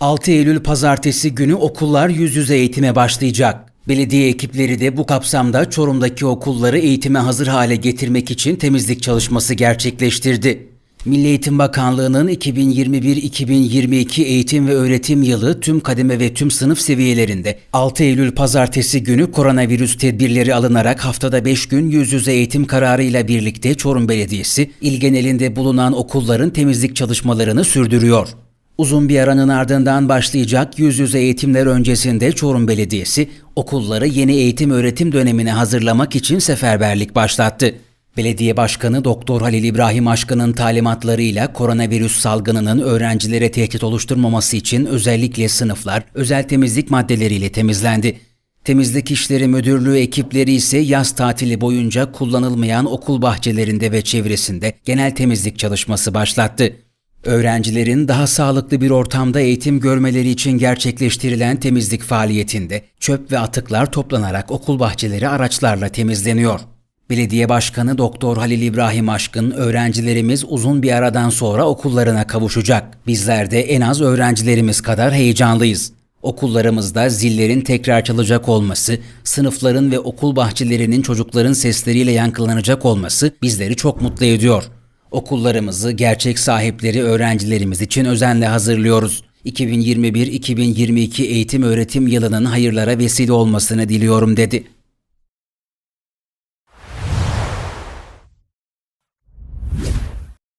6 Eylül pazartesi günü okullar yüz yüze eğitime başlayacak. Belediye ekipleri de bu kapsamda Çorum'daki okulları eğitime hazır hale getirmek için temizlik çalışması gerçekleştirdi. Milli Eğitim Bakanlığı'nın 2021-2022 eğitim ve öğretim yılı tüm kademe ve tüm sınıf seviyelerinde 6 Eylül pazartesi günü koronavirüs tedbirleri alınarak haftada 5 gün yüz yüze eğitim kararıyla birlikte Çorum Belediyesi il genelinde bulunan okulların temizlik çalışmalarını sürdürüyor. Uzun bir aranın ardından başlayacak yüz yüze eğitimler öncesinde Çorum Belediyesi okulları yeni eğitim öğretim dönemine hazırlamak için seferberlik başlattı. Belediye Başkanı Doktor Halil İbrahim Aşkın'ın talimatlarıyla koronavirüs salgınının öğrencilere tehdit oluşturmaması için özellikle sınıflar özel temizlik maddeleriyle temizlendi. Temizlik İşleri Müdürlüğü ekipleri ise yaz tatili boyunca kullanılmayan okul bahçelerinde ve çevresinde genel temizlik çalışması başlattı. Öğrencilerin daha sağlıklı bir ortamda eğitim görmeleri için gerçekleştirilen temizlik faaliyetinde çöp ve atıklar toplanarak okul bahçeleri araçlarla temizleniyor. Belediye Başkanı Doktor Halil İbrahim Aşkın, öğrencilerimiz uzun bir aradan sonra okullarına kavuşacak. Bizler de en az öğrencilerimiz kadar heyecanlıyız. Okullarımızda zillerin tekrar çalacak olması, sınıfların ve okul bahçelerinin çocukların sesleriyle yankılanacak olması bizleri çok mutlu ediyor. Okullarımızı gerçek sahipleri öğrencilerimiz için özenle hazırlıyoruz. 2021-2022 eğitim öğretim yılının hayırlara vesile olmasını diliyorum dedi.